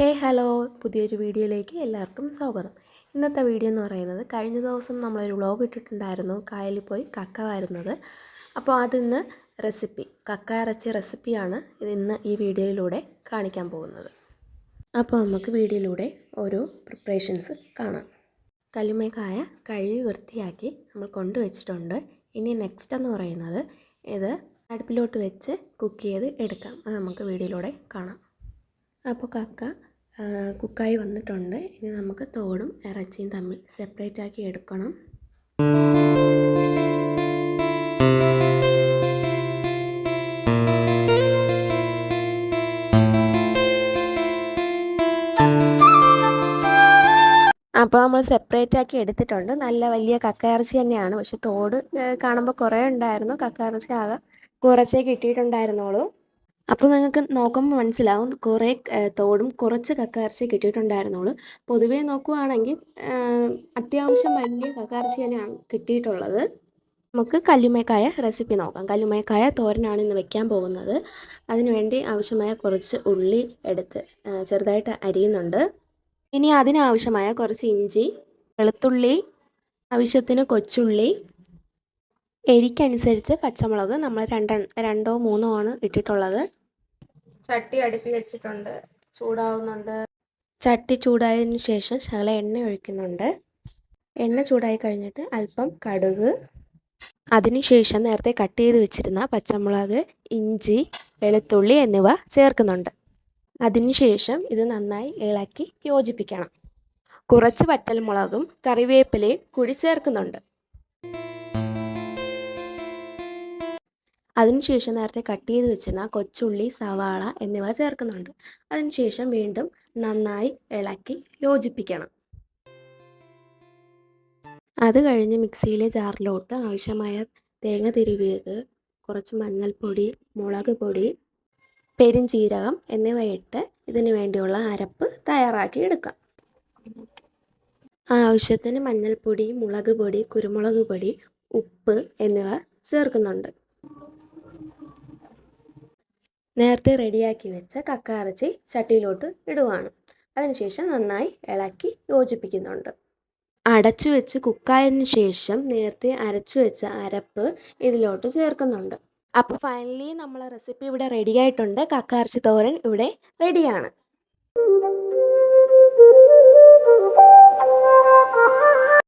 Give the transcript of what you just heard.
ഹേ hello. പുതിയൊരു വീഡിയോയിലേക്ക് എല്ലാവർക്കും സ്വാഗതം. ഇന്നത്തെ വീഡിയോ എന്ന് പറയുന്നത് കഴിഞ്ഞ ദിവസം നമ്മളൊരു വ്ളോഗ് ഇട്ടിട്ടുണ്ടായിരുന്നു കായലിൽ പോയി കക്ക വരുന്നത്. അപ്പോൾ അതിന്ന് റെസിപ്പി കക്ക ഇറച്ചി റെസിപ്പിയാണ് ഇന്ന് ഈ വീഡിയോയിലൂടെ കാണിക്കാൻ പോകുന്നത്. അപ്പോൾ നമുക്ക് വീഡിയോയിലൂടെ ഓരോ പ്രിപ്പറേഷൻസ് കാണാം. കല്ലുമേക്കായ കഴുകി വൃത്തിയാക്കി നമ്മൾ കൊണ്ടുവച്ചിട്ടുണ്ട് ഇനി നെക്സ്റ്റ് എന്ന് പറയുന്നത് ഇത് അടുപ്പിലോട്ട് വെച്ച് കുക്ക് ചെയ്ത് എടുക്കാം. അത് നമുക്ക് വീഡിയോയിലൂടെ കാണാം. അപ്പോൾ കക്ക കുക്കായി വന്നിട്ടുണ്ട്. ഇനി നമുക്ക് തോടും ഇറച്ചിയും തമ്മിൽ സെപ്പറേറ്റ് ആക്കി എടുക്കണം. അപ്പോൾ നമ്മൾ സെപ്പറേറ്റ് ആക്കി എടുത്തിട്ടുണ്ട്. നല്ല വലിയ കക്ക ഇറച്ചി തന്നെയാണ്. പക്ഷെ തോട് കാണുമ്പോൾ കുറേ ഉണ്ടായിരുന്നു. കക്ക ഇറച്ചി ആകെ കുറച്ചേ കിട്ടിയിട്ടുണ്ടായിരുന്നുള്ളൂ. അപ്പോൾ നിങ്ങൾക്ക് നോക്കുമ്പോൾ മനസ്സിലാവും. കുറേ തോടും കുറച്ച് കക്ക ഇറച്ചി കിട്ടിയിട്ടുണ്ടായിരുന്നുള്ളൂ. പൊതുവേ നോക്കുവാണെങ്കിൽ അത്യാവശ്യം വലിയ കക്ക ഇറച്ചി തന്നെയാണ് കിട്ടിയിട്ടുള്ളത്. നമുക്ക് കല്ലുമേക്കായ റെസിപ്പി നോക്കാം. കല്ലുമേക്കായ തോരനാണ് ഇന്ന് വെക്കാൻ പോകുന്നത്. അതിനുവേണ്ടി ആവശ്യമായ കുറച്ച് ഉള്ളി എടുത്ത് ചെറുതായിട്ട് അരിയുന്നുണ്ട്. ഇനി അതിനാവശ്യമായ കുറച്ച് ഇഞ്ചി വെളുത്തുള്ളി ആവശ്യത്തിന് കൊച്ചുള്ളി എരിക്കനുസരിച്ച് പച്ചമുളക് നമ്മൾ രണ്ടെണ്ണം രണ്ടോ മൂന്നോ ആണ് ഇട്ടിട്ടുള്ളത്. ചട്ടി അടുപ്പിൽ വെച്ചിട്ടുണ്ട്. ചൂടാവുന്നുണ്ട്. ചട്ടി ചൂടായതിനു ശേഷം ശകല എണ്ണ ഒഴിക്കുന്നുണ്ട്. എണ്ണ ചൂടായി കഴിഞ്ഞിട്ട് അല്പം കടുക്. അതിനുശേഷം നേരത്തെ കട്ട് ചെയ്ത് വെച്ചിരുന്ന പച്ചമുളക് ഇഞ്ചി വെളുത്തുള്ളി എന്നിവ ചേർക്കുന്നുണ്ട്. അതിനുശേഷം ഇത് നന്നായി ഇളക്കി യോജിപ്പിക്കണം. കുറച്ച് വറ്റൽമുളകും കറിവേപ്പിലയും കൂടി ചേർക്കുന്നുണ്ട്. അതിനുശേഷം നേരത്തെ കട്ട് ചെയ്ത് വെച്ചിരുന്ന കൊച്ചുള്ളി സവാള എന്നിവ ചേർക്കുന്നുണ്ട്. അതിനുശേഷം വീണ്ടും നന്നായി ഇളക്കി യോജിപ്പിക്കണം. അത് കഴിഞ്ഞ് മിക്സിയിലെ ജാറിലോട്ട് ആവശ്യമായ തേങ്ങ തിരുവിയത് കുറച്ച് മഞ്ഞൾപ്പൊടി മുളക് പൊടി പെരിഞ്ചീരകം എന്നിവയിട്ട് ഇതിന് വേണ്ടിയുള്ള അരപ്പ് തയ്യാറാക്കി എടുക്കാം. ആവശ്യത്തിന് മഞ്ഞൾപ്പൊടി മുളക് പൊടി കുരുമുളക് പൊടി ഉപ്പ് എന്നിവ ചേർക്കുന്നുണ്ട്. നേരത്തെ റെഡിയാക്കി വെച്ച കക്ക ഇറച്ചി ചട്ടിയിലോട്ട് ഇടുവാണ്. അതിനുശേഷം നന്നായി ഇളക്കി യോജിപ്പിക്കുന്നുണ്ട്. അടച്ചു വെച്ച് കുക്കായതിനു ശേഷം നേരത്തെ അരച്ചു വെച്ച അരപ്പ് ഇതിലോട്ട് ചേർക്കുന്നുണ്ട്. അപ്പോൾ ഫൈനലി നമ്മളെ റെസിപ്പി ഇവിടെ റെഡി ആയിട്ടുണ്ട്. കക്ക ഇറച്ചി തോരൻ ഇവിടെ റെഡിയാണ്